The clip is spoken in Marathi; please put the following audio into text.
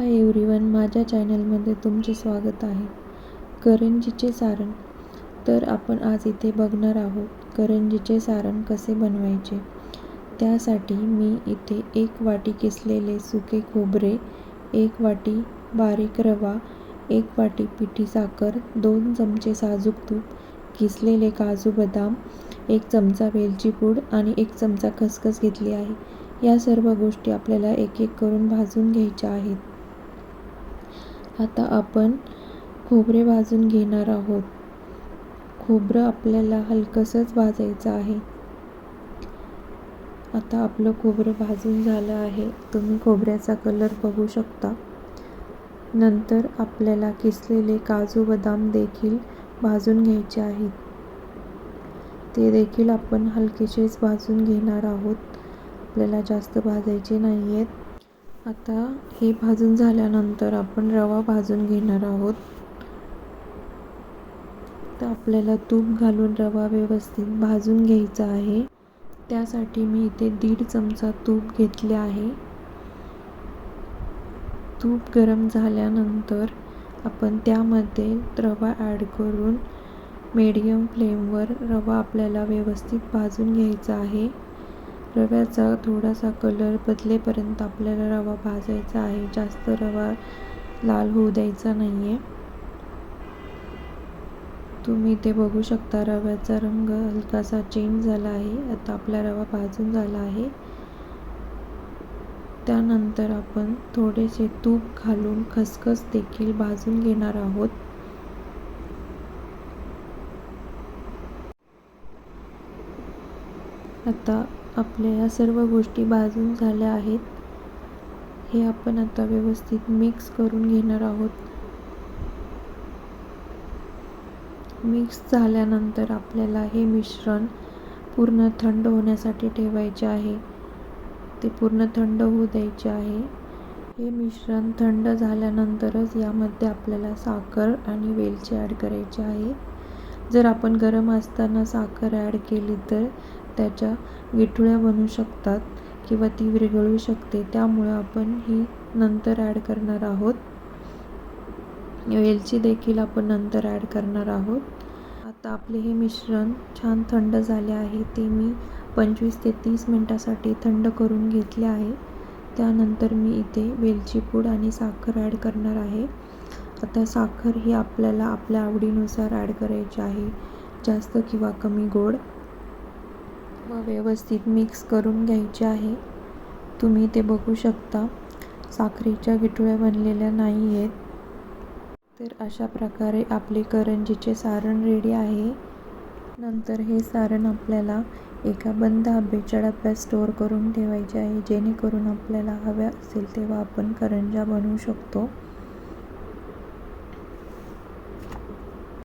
हाय एव्हरीवन माझ्या चॅनलमध्ये तुमचे स्वागत आहे. करंजीचे सारण. तर आपण आज इथे बघणार आहोत करंजीचे सारण कसे बनवायचे. त्यासाठी मी इथे एक वाटी किसलेले सुके खोबरे एक वाटी बारीक रवा एक वाटी पिठी साखर दोन चमचे साजूक तूप किसलेले काजू बदाम एक चमचा वेलची पूड आणि एक चमचा खसखस घेतली आहे. या सर्व गोष्टी आपल्याला एक एक करून भाजून घ्यायच्या आहेत. आता आपण खोबरे भाजून घेणार आहोत. खोबरं आपल्याला हलकंसंच भाजायचं आहे. आता आपलं खोबरं भाजून झालं आहे. तुम्ही खोबऱ्याचा कलर बघू शकता. नंतर आपल्याला किसलेले काजू बदाम देखील भाजून घ्यायचे आहेत. ते देखील आपण हलकेसेच भाजून घेणार आहोत. आपल्याला जास्त भाजायचे नाही आहेत आता हे भाजून झाल्यानंतर आपण रवा भाजून घेणार आहोत. तर आपल्याला तूप घालून रवा व्यवस्थित भाजून घ्यायचा आहे. त्यासाठी मी इथे दीड चमचा तूप घेतले आहे. तूप गरम झाल्यानंतर आपण त्यामध्ये रवा ॲड करून मीडियम फ्लेमवर रवा आपल्याला व्यवस्थित भाजून घ्यायचा आहे. रव्याचा थोडासा कलर बदलेपर्यंत आपल्याला रवा भाजायचा आहे. जास्त रवा लाल होऊ द्यायचा नाही आहे तुम्ही ते बघू शकता रव्याचा रंग हलकासा चेंज झाला आहे. आता आपला रवा भाजून झाला आहे. त्यानंतर आपण थोडेसे तूप घालून खसखस देखील भाजून घेणार आहोत. आता आपल्या या सर्व गोष्टी भाजून झाल्या आहेत हे आपण आता व्यवस्थित मिक्स करून घेणार आहोत. मिक्स झाल्यानंतर आपल्याला हे मिश्रण पूर्ण थंड होण्यासाठी ठेवायचे आहे. ते पूर्ण थंड होऊ द्यायचे आहे. हे मिश्रण थंड झाल्यानंतरच यामध्ये आपल्याला साखर आणि वेलची ॲड करायची आहे. जर आपण गरम असताना साखर ॲड केली तर त्याच्या विठुळ्या बनू शकतात किंवा ती विरघळू शकते. त्यामुळं आपण ही नंतर ॲड करणार आहोत. वेलची देखील आपण नंतर ॲड करणार आहोत. आता आपले हे मिश्रण छान थंड झाले आहे. ते मी पंचवीस ते तीस मिनटासाठी थंड करून घेतले आहे. त्यानंतर मी इथे वेलची पूड आणि साखर ॲड करणार आहे. आता साखर ही आपल्याला आपल्या आवडीनुसार ॲड करायची आहे. जास्त किंवा कमी गोड. व व्यवस्थित मिक्स करून घ्यायचे आहे. तुम्ही ते बघू शकता. साखरेच्या गिटुळ्या बनलेल्या नाही आहेत. तर अशा प्रकारे आपले करंजीचे सारण रेडी आहे. नंतर हे सारण आपल्याला एका बंद आंब्याच्या डब्यात स्टोअर करून ठेवायचे आहे. जेणेकरून आपल्याला हव्या असेल तेव्हा आपण करंजा बनवू शकतो.